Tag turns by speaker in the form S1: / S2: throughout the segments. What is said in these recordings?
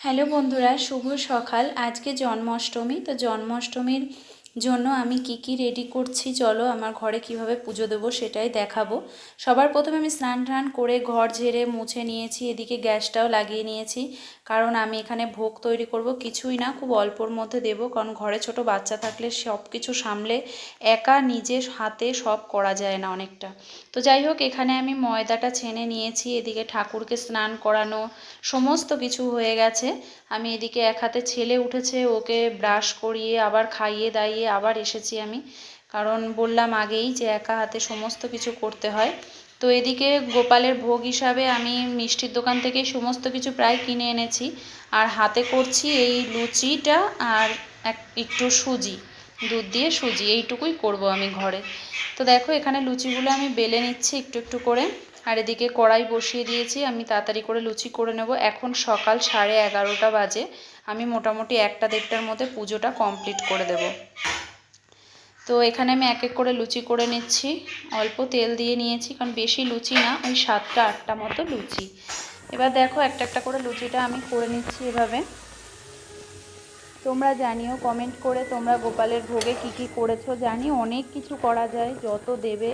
S1: Hello বন্ধুরা শুভ সকাল। আজকে জন্মাষ্টমী তো জন্মাষ্টমীর জন্য আমি কি কি রেডি করছি চলো আমার ঘরে কীভাবে পুজো দেবো সেটাই দেখাবো। সবার প্রথমে আমি স্নান টান করে ঘর ঝেড়ে মুছে নিয়েছি, এদিকে গ্যাসটাও লাগিয়ে নিয়েছি। কারণ আমি এখানে ভোগ তৈরি করব, কিছুই না, খুব অল্পর মধ্যে দেবো। কারণ ঘরে ছোট বাচ্চা থাকলে সব কিছু সামলে একা নিজের হাতে সব করা যায় না অনেকটা। তো যাই হোক, এখানে আমি ময়দাটা ছেনে নিয়েছি, এদিকে ঠাকুরকে স্নান করানো সমস্ত কিছু হয়ে গেছে। আমি এদিকে এক হাতে ছেলে উঠেছে, ওকে ব্রাশ করিয়ে আবার খাইয়ে দাইয়ে আবার এসেছি আমি। কারণ বললাম আগেই যে একা হাতে সমস্ত কিছু করতে হয়। তো এদিকে গোপালের ভোগ হিসাবে আমি মিষ্টির দোকান থেকে সমস্ত কিছু প্রায় কিনে এনেছি। আর হাতে করছি এই লুচিটা আর এক একটু সুজি, দুধ দিয়ে সুজি, এইটুকুই করব আমি ঘরে। তো দেখো এখানে লুচিগুলো আমি বেলে নিচ্ছি একটু একটু করে। আর এদিকে কড়াই বসিয়ে দিয়েছি, আমি তাড়াতাড়ি করে লুচি করে নেব। এখন সকাল সাড়ে এগারোটা বাজে, আমি মোটামুটি একটা দেড়টার মধ্যে পুজোটা কমপ্লিট করে দেব। তো এখানে আমি এক এক করে লুচি করে নিচ্ছি, অল্প তেল দিয়ে নিয়েছি, কারণ বেশি লুচি না, ওই সাতটা আটটা মতো লুচি। এবার দেখো একটা একটা করে লুচিটা আমি করে নিচ্ছি এভাবে। তোমরা জানিও কমেন্ট করে তোমরা গোপালের ভোগে কি কি করেছ, জানি অনেক কিছু করা যায়, যত দেবে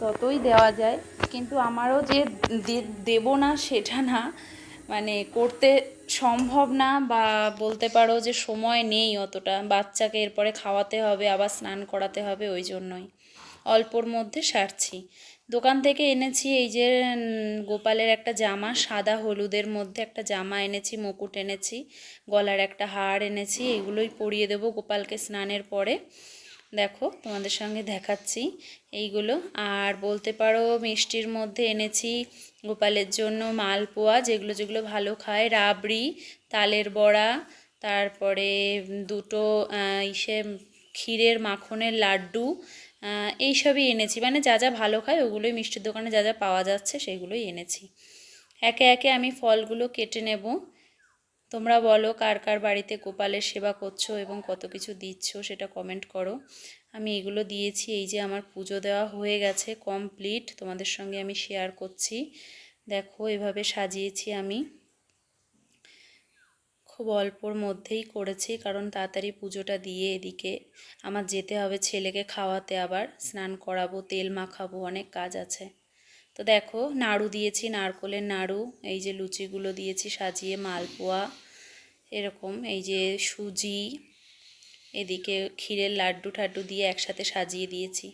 S1: ততই দেওয়া যায়। কিন্তু আমারও যে দেব না, সেটা না মানে করতে সম্ভব না বা বলতে পারো যে সময় নেই অতটা। বাচ্চাকে এরপরে খাওয়াতে হবে, আবার স্নান করাতে হবে, ওই জন্যই। অল্পর মধ্যে সারছি। দোকান থেকে এনেছি এই যে গোপালের একটা জামা, সাদা হলুদের মধ্যে একটা জামা এনেছি, মুকুট এনেছি, গলার একটা হার এনেছি, এগুলোই পরিয়ে দেবো গোপালকে স্নানের পরে। দেখো, তোমাদের সঙ্গে দেখাচ্ছি এইগুলো। আর বলতে পারো, মিষ্টির মধ্যে এনেছি গোপালের জন্য মালপোয়া, যেগুলো যেগুলো ভালো খায়। রাবড়ি, তালের বড়া, তারপরে দুটো ইসে ক্ষীরের মাখনের লাড্ডু এইসবই এনেছি। মানে যা যা ভালো খায়, ওগুলোই মিষ্টির দোকানে যা যা পাওয়া যাচ্ছে সেগুলোই এনেছি। একে একে আমি ফলগুলো কেটে নেব। তোমরা বলো কার কার বাড়িতে গোপালের সেবা করছ এবং কত কিছু দিচ্ছ সেটা কমেন্ট করো। আমি এগুলো দিয়েছি, এই যে আমার পুজো দেওয়া হয়ে গেছে কমপ্লিট তোমাদের সঙ্গে আমি শেয়ার করছি। দেখো, এভাবে সাজিয়েছি আমি। খুব অল্পর মধ্যেই করেছি, কারণ তাড়াতাড়ি পুজোটা দিয়ে এদিকে আমার যেতে হবে, ছেলেকে খাওয়াতে আবার, স্নান করাবো, তেল মাখাবো, অনেক কাজ আছে। তো দেখো নাড়ু দিয়েছি নারকলের নাড়ু এই যে লুচিগুলো দিয়েছি সাজিয়ে মালপোয়া এরকম এই যে সুজি এদিকে ক্ষীরের লাড্ডু ঠাড্ডু দিয়ে একসাথে সাজিয়ে দিয়েছি।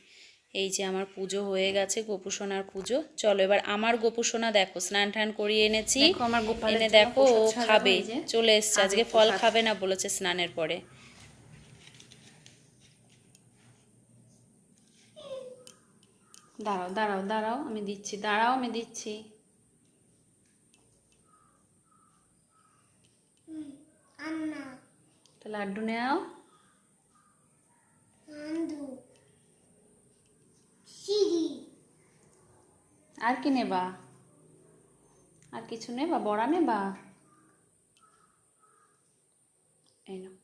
S1: এই যে আমার পুজো হয়ে গেছে গোপুসোনার পুজো। চলো এবার আমার গোপুসোনা দেখো স্নান টান করিয়ে এনেছি। এনে দেখো ও খাবে চলে এসছে আজকে ফল খাবে না বলেছে স্নানের পরে।
S2: দাঁড়াও দাঁড়াও দাঁড়াও আমি দিচ্ছি দাঁড়াও আমি দিচ্ছি। তো লাড্ডু নেও আর কি নেবা? আর কিছু নেবা? বড়া নেবা? এই নাও।